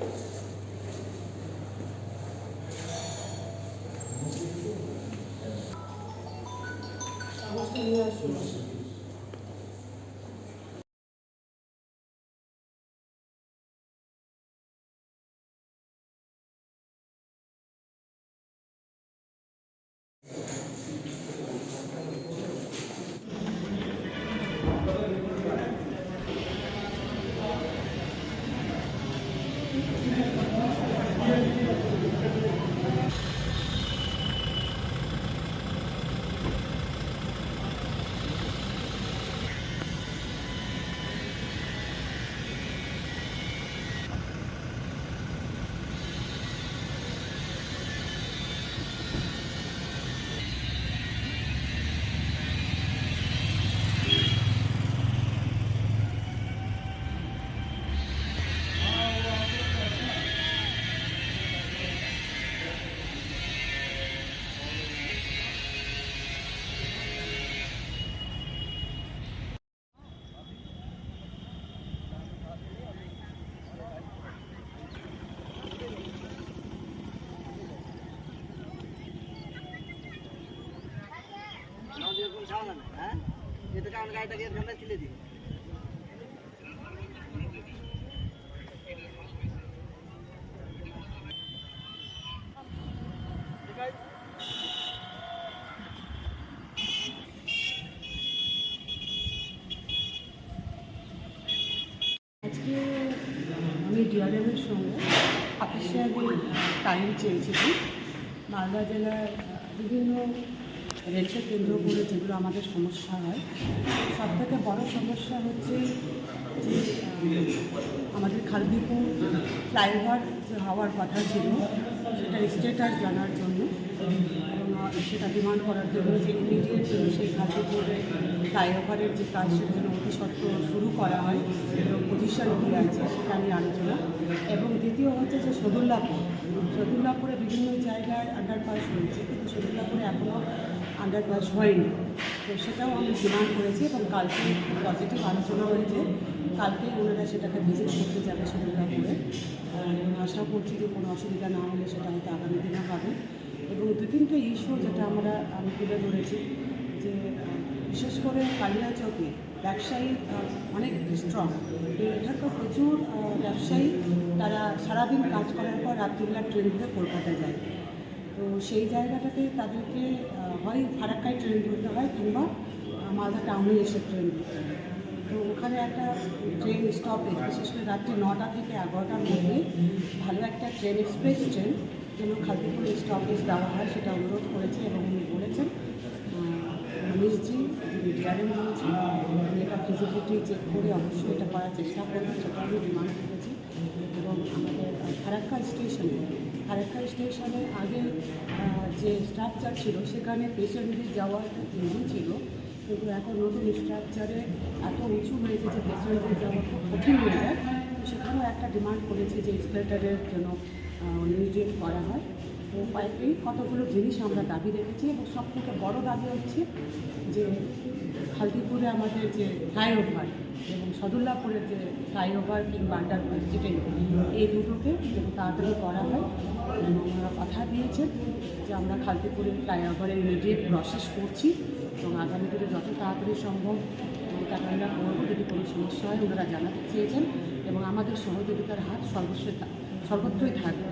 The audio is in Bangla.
Thank you. হ্যাঁ? যেতে কারণ গাড়িটাকে এখানে তুলে দিই আজকে আমি ডিআরএমের সঙ্গে অফিসিয়ালি টাইম চেয়েছিলাম। মালদা জেলার বিভিন্ন রেলকে কেন্দ্র করে যেগুলো আমাদের সমস্যা হয়, সব থেকে বড় সমস্যা হচ্ছে যে আমাদের খালদিপুর ফ্লাইওভার যে হওয়ার কথা ছিল, সেটা স্টেটাস জানার জন্য এবং সেটা ডিমান্ড করার জন্য যে ইমিডিয়েট সেই খালদিপুরে ফ্লাইওভারের যে কাজ সেটা যেন অতি শুরু করা হয় এবং পজিশন কী আছে, সেটা নিয়ে আলোচনা। এবং দ্বিতীয় হচ্ছে যে সদুল্লাপুর। সদুল্লাপুরে বিভিন্ন জায়গায় আন্ডারপাস রয়েছে কিন্তু সদুল্লাপুরে এখনও আন্ডারপাস হয়নি। তো সেটাও আমি ডিমান্ড করেছি এবং কালকে পজিটিভ আলোচনা হয়েছে। কালকে ওনারা সেটাকে ভিজিট করতে যাবে আহ, আশা করছি যে কোনো অসুবিধা না হলে সেটা হয়তো আগামী দিনে হবে এবং দু তিনটে ইস্যু যেটা আমরা আমি তুলে ধরেছি যে বিশেষ করে কালিয়া চকে ব্যবসায়ী অনেক স্ট্রং এখানকার প্রচুর ব্যবসায়ী তারা সারাদিন কাজ করার পর রাত্রিবেলা ট্রেন ধরে কলকাতা যায়। তো সেই জায়গাটাতে তাদেরকে হয় ফারাক্কায় ট্রেন ধরতে হয় কিংবা মালদা টাউনে এসে ট্রেন ধরতে হয়। তো ওখানে একটা ট্রেন স্টপেজ বিশেষ করে রাত্রি নটা থেকে এগারোটার মধ্যে ভালো একটা ট্রেন এক্সপ্রেস ট্রেন যেন খালদিপুর স্টপেজ দেওয়া হয়, সেটা অনুরোধ করেছে এবং উনি বলেছেন মনীষজি ডিআরএম উনি এটা ফিজিবিলিটি চেক করে অবশ্যই এটা করার চেষ্টা করবেন, সেটা আমি ডিমান্ড করেছি। এবং আমাদের ফারাক্কা স্টেশনে ফারাক্কা স্টেশনে আগে যে স্ট্রাকচার ছিল, সেখানে পেশেন্টদের যাওয়ার একটা ইজি ছিল। কিন্তু এখন নতুন স্ট্রাকচারে এত উঁচু হয়েছে যে পেশেন্টদের যাওয়া খুব কঠিন হয়ে যায়। তো সেখানেও একটা ডিমান্ড করেছে যে স্প্লেটারের জন্য নিউজ করা হয়। এই কতগুলো জিনিস আমরা দাবি রেখেছি এবং সব থেকে বড় দাবি হচ্ছে যে খালদিপুরে আমাদের যে ফ্লাইওভার এবং সদুল্লাপুরের যে ফ্লাইওভার কিংবা আন্ডারপাস যেটাই এই দুটোকে যেন তাড়াতাড়ি করা হয়। এবং ওনারা কথা দিয়েছেন যে আমরা খালদিপুরের ফ্লাইওভারের ইমিডিয়েট প্রসেস করছি এবং আগামী দিনে যত তাড়াতাড়ি সম্ভব তাকে আমরা করব যদি কোনো সমস্যা হয় ওনারা জানাতে চেয়েছেন এবং আমাদের সহযোগিতার হাত সর্বস্ব সর্বত্রই থাকবে।